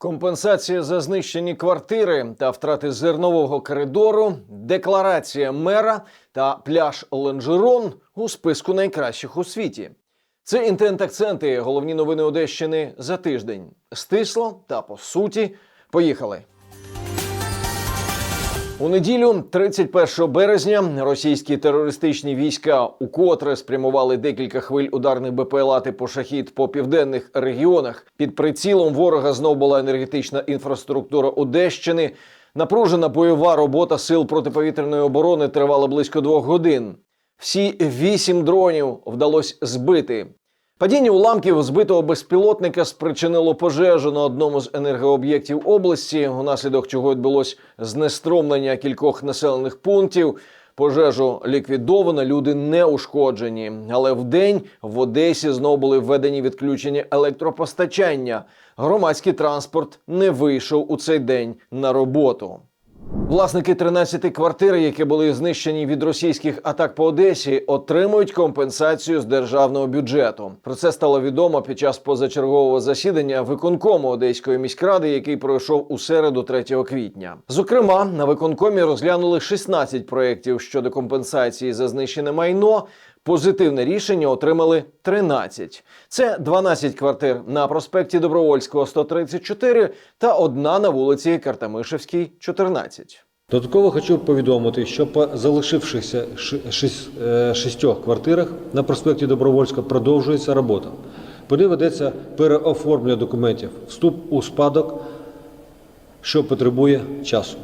Компенсація за знищені квартири та втрати зернового коридору, декларація мера та пляж Ленжерон у списку найкращих у світі. Це інтент-акценти, головні новини Одещини за тиждень. Стисло та по суті. Поїхали. У неділю, 31 березня, російські терористичні війська укотре спрямували декілька хвиль ударних БПЛА типу «Шахід» по південних регіонах. Під прицілом ворога знов була енергетична інфраструктура Одещини. Напружена бойова робота сил протиповітряної оборони тривала близько двох годин. Всі вісім дронів вдалося збити. Падіння уламків збитого безпілотника спричинило пожежу на одному з енергооб'єктів області, унаслідок чого відбулось знеструмлення кількох населених пунктів. Пожежу ліквідовано, люди не ушкоджені. Але вдень в Одесі знову були введені відключення електропостачання. Громадський транспорт не вийшов у цей день на роботу. Власники 13 квартир, які були знищені від російських атак по Одесі, отримують компенсацію з державного бюджету. Про це стало відомо під час позачергового засідання виконкому Одеської міськради, який пройшов у середу 3 квітня. Зокрема, на виконкомі розглянули 16 проєктів щодо компенсації за знищене майно. Позитивне рішення отримали 13. Це 12 квартир на проспекті Добровольського 134 та одна на вулиці Картамишевській 14. Додатково хочу повідомити, що по залишившихся е, шістьох квартирах на проспекті Добровольська продовжується робота. Ним ведеться переоформлення документів, вступ у спадок, що потребує часу.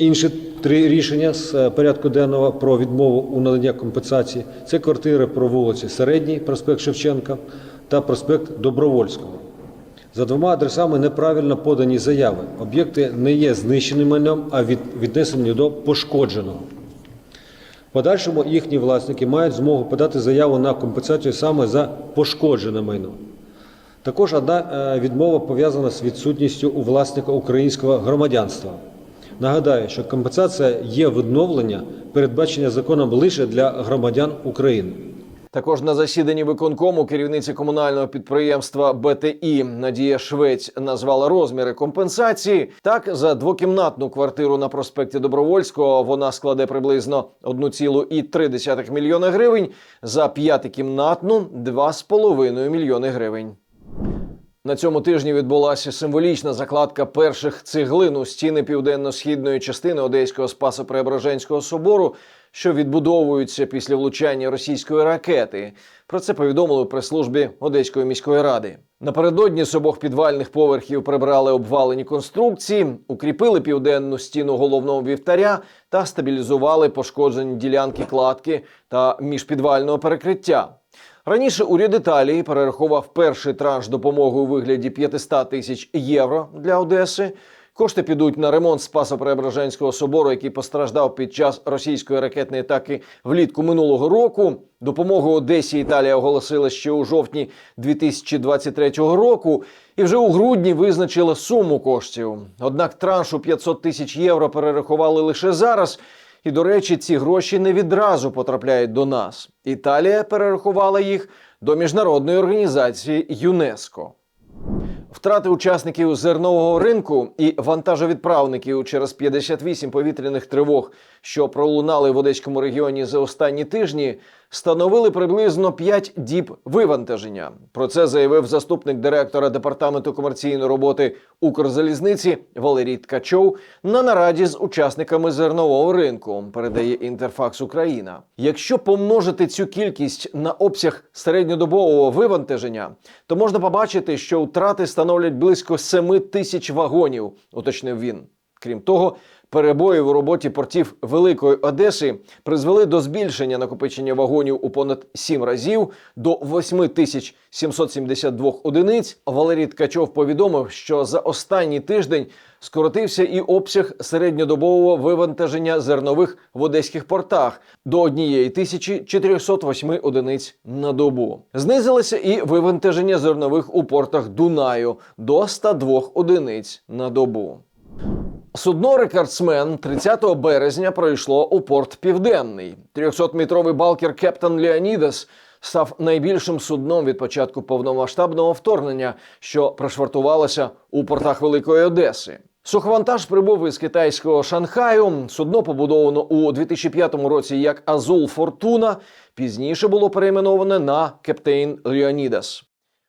Інші три рішення з е, порядку денного про відмову у наданні компенсації це квартири про вулиці Середній, проспект Шевченка та проспект Добровольського. За двома адресами неправильно подані заяви. Об'єкти не є знищеним майном, а віднесені до пошкодженого. В подальшому їхні власники мають змогу подати заяву на компенсацію саме за пошкоджене майно. Також одна е, відмова пов'язана з відсутністю у власника українського громадянства. Нагадаю, що компенсація є відновлення, передбачення законом лише для громадян України. Також на засіданні виконкому керівниця комунального підприємства БТІ Надія Швець назвала розміри компенсації. Так, за двокімнатну квартиру на проспекті Добровольського вона складе приблизно 1,3 мільйона гривень, за п'ятикімнатну 2,5 мільйони гривень. На цьому тижні відбулася символічна закладка перших цеглин у стіни південно-східної частини Одеського Спасо-Преображенського собору, що відбудовуються після влучання російської ракети. Про це повідомили у прес-службі Одеської міської ради. Напередодні з обох підвальних поверхів прибрали обвалені конструкції, укріпили південну стіну головного вівтаря та стабілізували пошкоджені ділянки кладки та міжпідвального перекриття. Раніше уряд Італії перерахував перший транш допомоги у вигляді 500 тисяч євро для Одеси. Кошти підуть на ремонт Спасо-Преображенського собору, який постраждав під час російської ракетної атаки влітку минулого року. Допомогу Одесі Італія оголосила ще у жовтні 2023 року, і вже у грудні визначила суму коштів. Однак траншу 500 тисяч євро перерахували лише зараз. І, до речі, ці гроші не відразу потрапляють до нас. Італія перерахувала їх до міжнародної організації ЮНЕСКО. Втрати учасників зернового ринку і вантажовідправників через 58 повітряних тривог, що пролунали в Одеському регіоні за останні тижні, становили приблизно 5 діб вивантаження. Про це заявив заступник директора департаменту комерційної роботи Укрзалізниці Валерій Ткачов на нараді з учасниками зернового ринку. Передає Інтерфакс Україна. Якщо помножити цю кількість на обсяг середньодобового вивантаження, то можна побачити, що втрати становлять близько 7 тисяч вагонів, уточнив він. Крім того, перебої у роботі портів Великої Одеси призвели до збільшення накопичення вагонів у понад 7 разів до 8772 одиниць. Валерій Ткачов повідомив, що за останній тиждень скоротився і обсяг середньодобового вивантаження зернових в одеських портах до 1408 одиниць на добу. Знизилося і вивантаження зернових у портах Дунаю до 102 одиниць на добу. Судно рекордсмен 30 березня пройшло у порт Південний. 300-метровий балкер Кептан Леонідас став найбільшим судном від початку повномасштабного вторгнення, що пришвартувалося у портах Великої Одеси. Суховантаж прибув із китайського Шанхаю. Судно побудовано у 2005 році як Азул Фортуна. Пізніше було перейменоване на Кептейн Леонідас.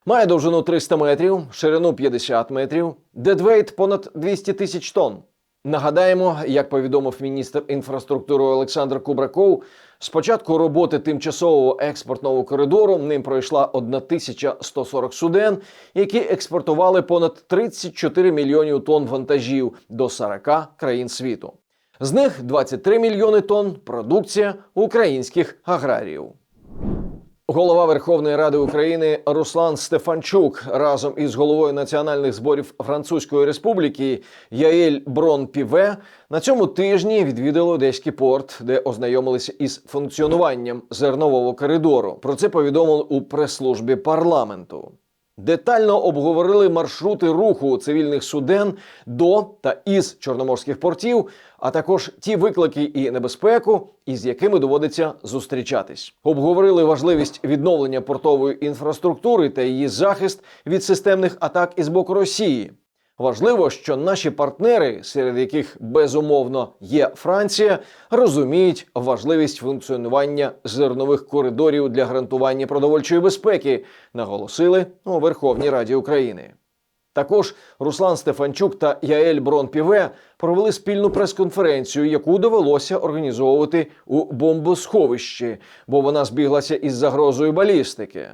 Має довжину 300 метрів, ширину 50 метрів, дедвейт понад 200 тисяч тонн. Нагадаємо, як повідомив міністр інфраструктури Олександр Кубраков, з початку роботи тимчасового експортного коридору ним пройшла 1140 суден, які експортували понад 34 мільйонів тонн вантажів до 40 країн світу. З них 23 мільйони тонн продукція українських аграріїв. Голова Верховної Ради України Руслан Стефанчук разом із головою національних зборів Французької Республіки Яель Брон Піве на цьому тижні відвідали Одеський порт, де ознайомилися із функціонуванням зернового коридору. Про це повідомили у прес-службі парламенту. Детально обговорили маршрути руху цивільних суден до та із чорноморських портів, а також ті виклики і небезпеку, із якими доводиться зустрічатись. Обговорили важливість відновлення портової інфраструктури та її захист від системних атак із боку Росії. Важливо, що наші партнери, серед яких безумовно є Франція, розуміють важливість функціонування зернових коридорів для гарантування продовольчої безпеки, наголосили у Верховній Раді України. Також Руслан Стефанчук та Яель Брон Піве провели спільну прес-конференцію, яку довелося організовувати у бомбосховищі, бо вона збіглася із загрозою балістики.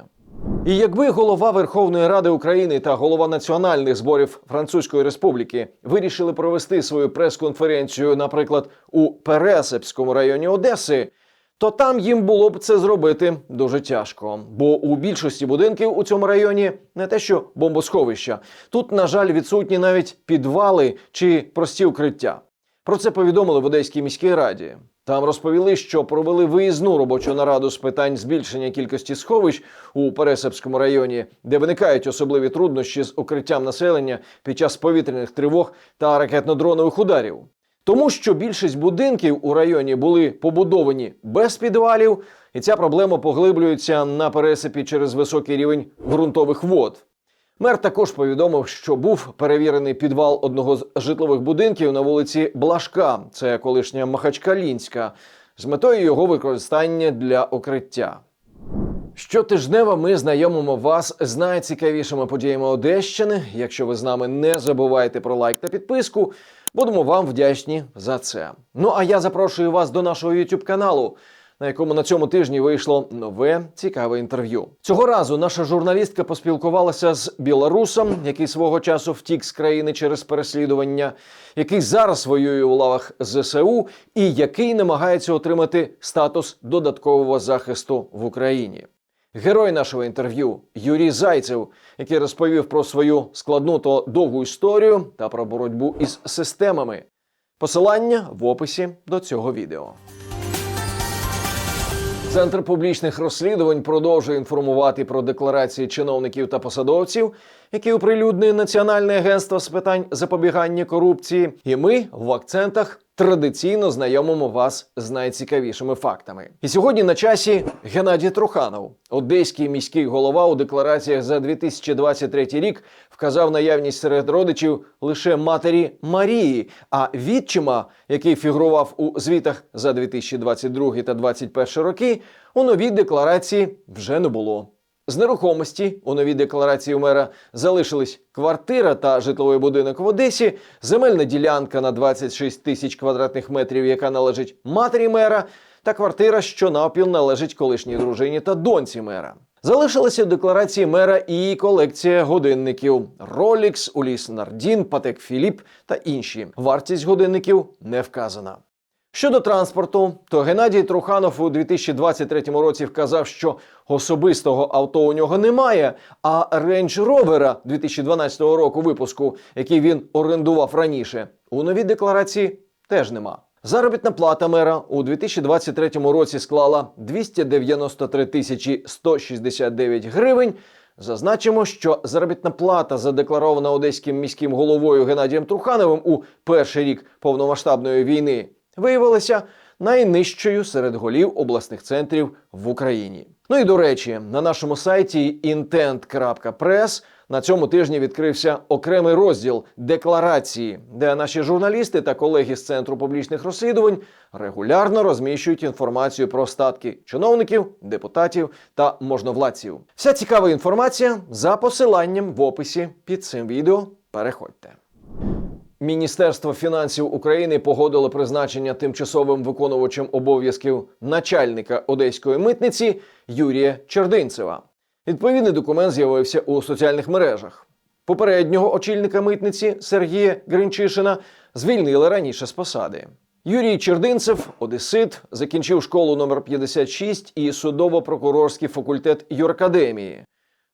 І якби голова Верховної Ради України та голова національних зборів Французької Республіки вирішили провести свою прес-конференцію, наприклад, у Пересипському районі Одеси, то там їм було б це зробити дуже тяжко. Бо у більшості будинків у цьому районі не те, що бомбосховища. Тут, на жаль, відсутні навіть підвали чи прості укриття. Про це повідомили в Одеській міській раді. Там розповіли, що провели виїзну робочу нараду з питань збільшення кількості сховищ у Пересипському районі, де виникають особливі труднощі з укриттям населення під час повітряних тривог та ракетно-дронових ударів. Тому що більшість будинків у районі були побудовані без підвалів, і ця проблема поглиблюється на пересипі через високий рівень ґрунтових вод. Мер також повідомив, що був перевірений підвал одного з житлових будинків на вулиці Блашка, це колишня Махачкалінська, з метою його використання для укриття. Щотижнево ми знайомимо вас з найцікавішими подіями Одещини. Якщо ви з нами не забувайте про лайк та підписку, будемо вам вдячні за це. Ну а я запрошую вас до нашого YouTube каналу, на якому на цьому тижні вийшло нове цікаве інтерв'ю. Цього разу наша журналістка поспілкувалася з білорусом, який свого часу втік з країни через переслідування, який зараз воює у лавах ЗСУ і який намагається отримати статус додаткового захисту в Україні. Герой нашого інтерв'ю Юрій Зайцев, який розповів про свою складну та довгу історію та про боротьбу із системами. Посилання в описі до цього відео. Центр публічних розслідувань продовжує інформувати про декларації чиновників та посадовців, які оприлюднює Національне агентство з питань запобігання корупції. І ми в акцентах традиційно знайомимо вас з найцікавішими фактами. І сьогодні на часі Геннадій Труханов, одеський міський голова у деклараціях за 2023 рік, вказав наявність серед родичів лише матері Марії, а відчима, який фігурував у звітах за 2022 та 2021 роки, у новій декларації вже не було. З нерухомості у новій декларації мера залишились квартира та житловий будинок в Одесі, земельна ділянка на 26 тисяч квадратних метрів, яка належить матері мера, та квартира, що навпіл належить колишній дружині та доньці мера. Залишилася в декларації мера і колекція годинників Rolex, Уліс Нардін, Патек Філіп та інші. Вартість годинників не вказана. Щодо транспорту, то Геннадій Труханов у 2023 році вказав, що особистого авто у нього немає, а Range Rover 2012 року випуску, який він орендував раніше, у новій декларації теж нема. Заробітна плата мера у 2023 році склала 293 тисячі 169 гривень. Зазначимо, що заробітна плата, задекларована одеським міським головою Геннадієм Трухановим у перший рік повномасштабної війни, виявилася найнижчою серед голів обласних центрів в Україні. Ну і до речі, на нашому сайті intent.press на цьому тижні відкрився окремий розділ декларації, де наші журналісти та колеги з центру публічних розслідувань регулярно розміщують інформацію про статки чиновників, депутатів та можновладців. Вся цікава інформація за посиланням в описі під цим відео. Переходьте. Міністерство фінансів України погодило призначення тимчасовим виконувачем обов'язків начальника одеської митниці Юрія Чердинцева. Відповідний документ з'явився у соціальних мережах. Попереднього очільника митниці Сергія Гринчишина звільнили раніше з посади. Юрій Чердинцев, одесит, закінчив школу номер 56 і судово-прокурорський факультет юракадемії.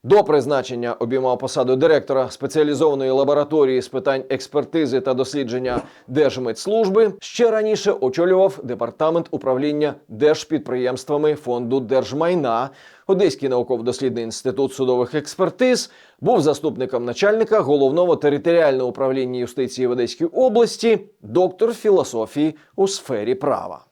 До призначення обіймав посаду директора спеціалізованої лабораторії з питань експертизи та дослідження Держмитслужби. Ще раніше очолював департамент управління держпідприємствами фонду держмайна. Одеський науково-дослідний інститут судових експертиз був заступником начальника головного територіального управління юстиції в Одеській області, доктор філософії у сфері права.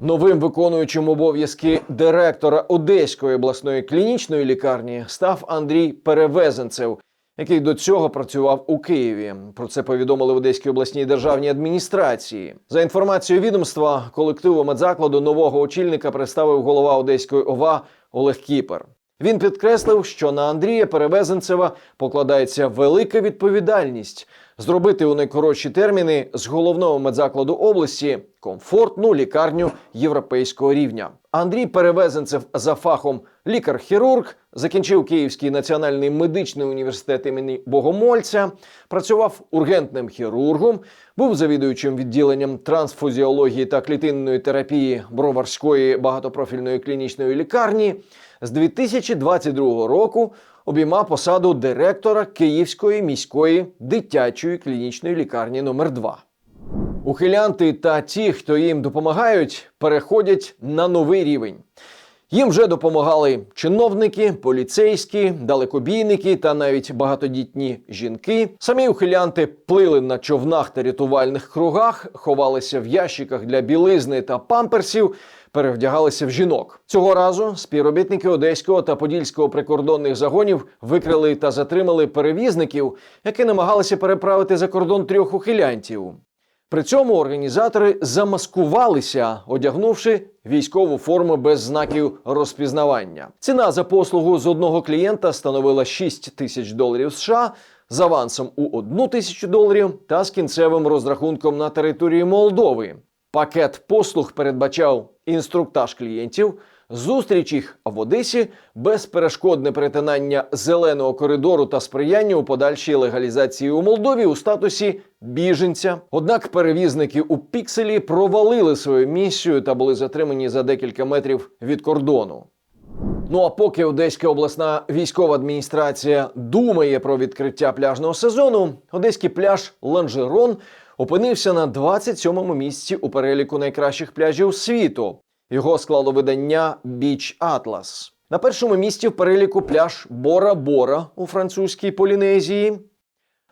Новим виконуючим обов'язки директора Одеської обласної клінічної лікарні став Андрій Перевезенцев, який до цього працював у Києві. Про це повідомили в Одеській обласній державній адміністрації. За інформацією відомства, колективу медзакладу нового очільника представив голова Одеської ОВА Олег Кіпер. Він підкреслив, що на Андрія Перевезенцева покладається велика відповідальність зробити у найкоротші терміни з головного медзакладу області комфортну лікарню європейського рівня. Андрій Перевезенцев за фахом лікар-хірург закінчив Київський національний медичний університет імені Богомольця, працював ургентним хірургом, був завідуючим відділенням трансфузіології та клітинної терапії Броварської багатопрофільної клінічної лікарні. З 2022 року обіймав посаду директора Київської міської дитячої клінічної лікарні номер 2 Ухилянти та ті, хто їм допомагають, переходять на новий рівень. Їм вже допомагали чиновники, поліцейські, далекобійники та навіть багатодітні жінки. Самі ухилянти плили на човнах та рятувальних кругах, ховалися в ящиках для білизни та памперсів, перевдягалися в жінок. Цього разу співробітники одеського та подільського прикордонних загонів викрили та затримали перевізників, які намагалися переправити за кордон трьох ухилянтів. При цьому організатори замаскувалися, одягнувши військову форму без знаків розпізнавання. Ціна за послугу з одного клієнта становила 6 тисяч доларів США з авансом у 1 тисячу доларів та з кінцевим розрахунком на території Молдови. Пакет послуг передбачав інструктаж клієнтів, зустріч їх в Одесі, безперешкодне перетинання зеленого коридору та сприяння у подальшій легалізації у Молдові у статусі біженця. Однак перевізники у пікселі провалили свою місію та були затримані за декілька метрів від кордону. Ну а поки Одеська обласна військова адміністрація думає про відкриття пляжного сезону, одеський пляж Ланжерон опинився на 27-му місці у переліку найкращих пляжів світу. Його склало видання Beach Atlas. На першому місці в переліку пляж Бора Бора у французькій Полінезії.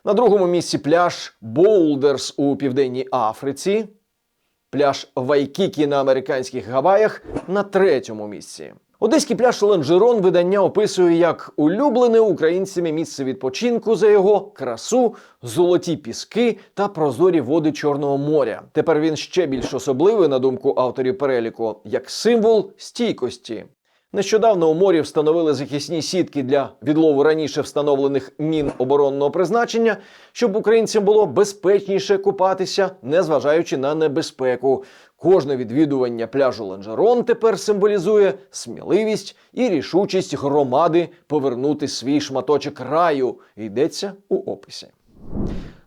На другому місці пляж Боулдерс у Південній Африці. Пляж Вайкікі на американських Гаваях на третьому місці. Одеський пляж Ланжерон видання описує як улюблене українцями місце відпочинку за його красу, золоті піски та прозорі води Чорного моря. Тепер він ще більш особливий, на думку авторів переліку, як символ стійкості. Нещодавно у морі встановили захисні сітки для відлову раніше встановлених мін оборонного призначення, щоб українцям було безпечніше купатися, незважаючи на небезпеку. Кожне відвідування пляжу Ланжерон тепер символізує сміливість і рішучість громади повернути свій шматочок раю. Йдеться у описі.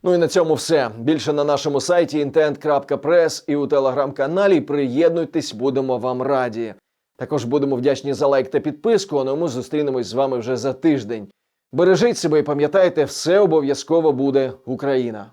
Ну і на цьому все. Більше на нашому сайті intent.press і у телеграм-каналі. Приєднуйтесь, будемо вам раді. Також будемо вдячні за лайк та підписку. Ну а ми зустрінемось з вами вже за тиждень. Бережіть себе і пам'ятайте, все обов'язково буде Україна.